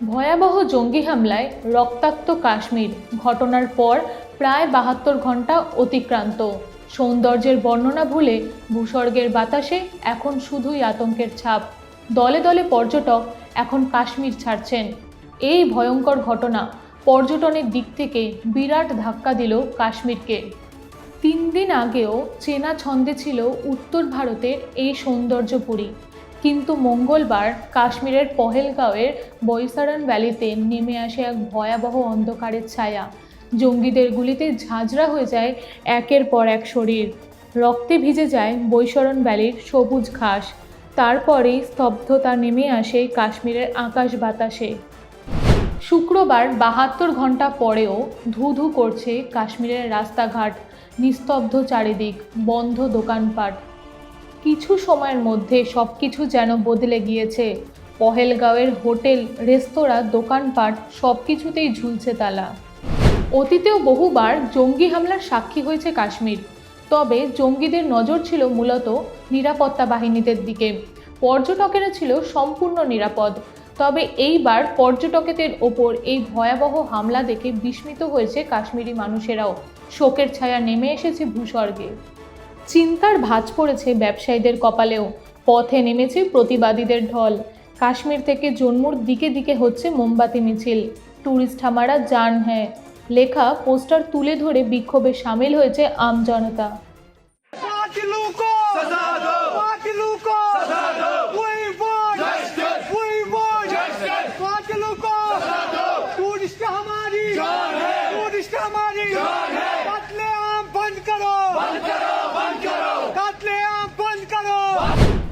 ভয়াবহ জঙ্গি হামলায় রক্তাক্ত কাশ্মীর। ঘটনার পর প্রায় বাহাত্তর ঘণ্টা অতিক্রান্ত। সৌন্দর্যের বর্ণনা ভুলে ভূস্বর্গের বাতাসে এখন শুধুই আতঙ্কের ছাপ। দলে দলে পর্যটক এখন কাশ্মীর ছাড়ছেন। এই ভয়ঙ্কর ঘটনা পর্যটনের দিক থেকে বিরাট ধাক্কা দিল কাশ্মীরকে। তিন দিন আগেও চেনা ছন্দে ছিল উত্তর ভারতের এই সৌন্দর্যপুরী। কিন্তু মঙ্গলবার কাশ্মীরের পহেলগাঁওয়ের বৈসারান ভ্যালিতে নেমে আসে এক ভয়াবহ অন্ধকারের ছায়া। জঙ্গিদের গুলিতে ঝাঁঝরা হয়ে যায় একের পর এক শরীর। রক্তে ভিজে যায় বৈশরণ ভ্যালির সবুজ ঘাস। তারপরেই স্তব্ধতা নেমে আসে কাশ্মীরের আকাশ বাতাসে। শুক্রবার বাহাত্তর ঘণ্টা পরেও ধু ধু করছে কাশ্মীরের রাস্তাঘাট, নিস্তব্ধ চারিদিক, বন্ধ দোকানপাট। কিছু সময়ের মধ্যে সব কিছু যেন বদলে গিয়েছে। পহেলগাঁওয়ের হোটেল, রেস্তোরাঁ, দোকানপাট সব কিছুতেই ঝুলছে তালা। অতীতেও বহুবার জঙ্গি হামলার সাক্ষী হয়েছে কাশ্মীর। তবে জঙ্গিদের নজর ছিল মূলত নিরাপত্তা বাহিনীদের দিকে। পর্যটকেরা ছিল সম্পূর্ণ নিরাপদ। তবে এইবার পর্যটকেদের ওপর এই ভয়াবহ হামলা দেখে বিস্মিত হয়েছে কাশ্মীরি মানুষেরাও। শোকের ছায়া নেমে এসেছে ভূস্বর্গে। চিন্তার ভাঁজ পড়েছে ব্যবসায়ীদের কপালেও। পথে নেমেছে প্রতিবাদীদের ঢল। কাশ্মীর থেকে জন্মুর দিকে দিকে হচ্ছে মোমবাতি মিছিল। ট্যুরিস্ট হামারা জান হ্যাঁ। লেখা, পোস্টার তুলে ধরে বিক্ষোভে সামিল হয়েছে আম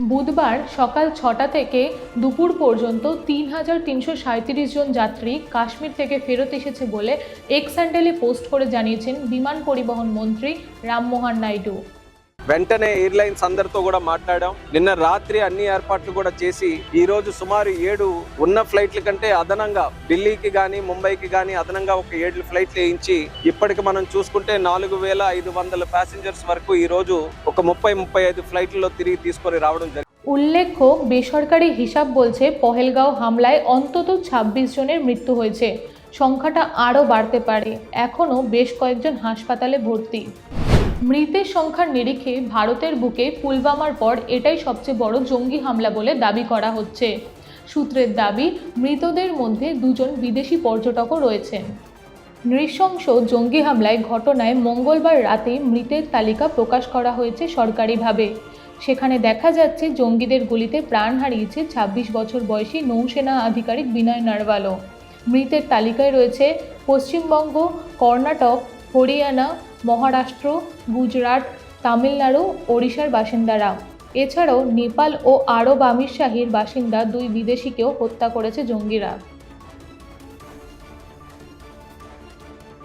বুধবার সকাল ছটা থেকে দুপুর পর্যন্ত তিন হাজার তিনশো সাঁত্রিশ জন যাত্রী কাশ্মীর থেকে ফেরত এসেছে বলে এক্স পোস্ট করে জানিয়েছেন বিমান পরিবহন মন্ত্রী রামমোহন নাইডু। వెంటనే ఎయిర్లైన్స్ అందరితో కూడా మాట్లాడాం నిన్న రాత్రి అన్ని ఏర్పాట్లు కూడా చేసి ఈ రోజు సుమారు ఏడు ఉన్న ఫ్లైట్ల కంటే అదనంగా ఢిల్లీకి గాని ముంబైకి గాని అదనంగా ఒక ఏడు ఫ్లైట్లు వేయించి ఇప్పటికి మనం చూసుకుంటే నాలుగు వేల ఐదు వందల ప్యాసింజర్స్ వరకు ఈ రోజు ఒక ముప్పై ముప్పై ఐదు ఫ్లైట్లలో తిరిగి తీసుకొని రావడం జరిగింది উল্লেখ্য বেসরকারি হিসাব বলছে পহেলগাঁও হামলায় অন্তত ২৬ জনের মৃত্যু হয়েছে সংখ্যাটা আরও বাড়তে পারে এখনও বেশ কয়েকজন হাসপাতালে ভর্তি মৃতের সংখ্যার নিরিখে ভারতের বুকে পুলবামার পর এটাই সবচেয়ে বড় জঙ্গি হামলা বলে দাবি করা হচ্ছে। সূত্রের দাবি, মৃতদের মধ্যে দুজন বিদেশি পর্যটকও রয়েছেন। নৃশংস জঙ্গি হামলায় ঘটনায় মঙ্গলবার রাতে মৃতের তালিকা প্রকাশ করা হয়েছে সরকারিভাবে। সেখানে দেখা যাচ্ছে জঙ্গিদের গুলিতে প্রাণ হারিয়েছে ২৬ বছর বয়সী নৌসেনা আধিকারিক বিনয় নারওয়ালও। মৃতের তালিকায় রয়েছে পশ্চিমবঙ্গ, কর্ণাটক, হরিয়ানা মহারাষ্ট্র, গুজরাট, তামিলনাড়ু, ওড়িশার বাসিন্দারা। এছাড়াও নেপাল ও আরব আমির শাহীর বাসিন্দা দুই বিদেশিকেও হত্যা করেছে জঙ্গিরা।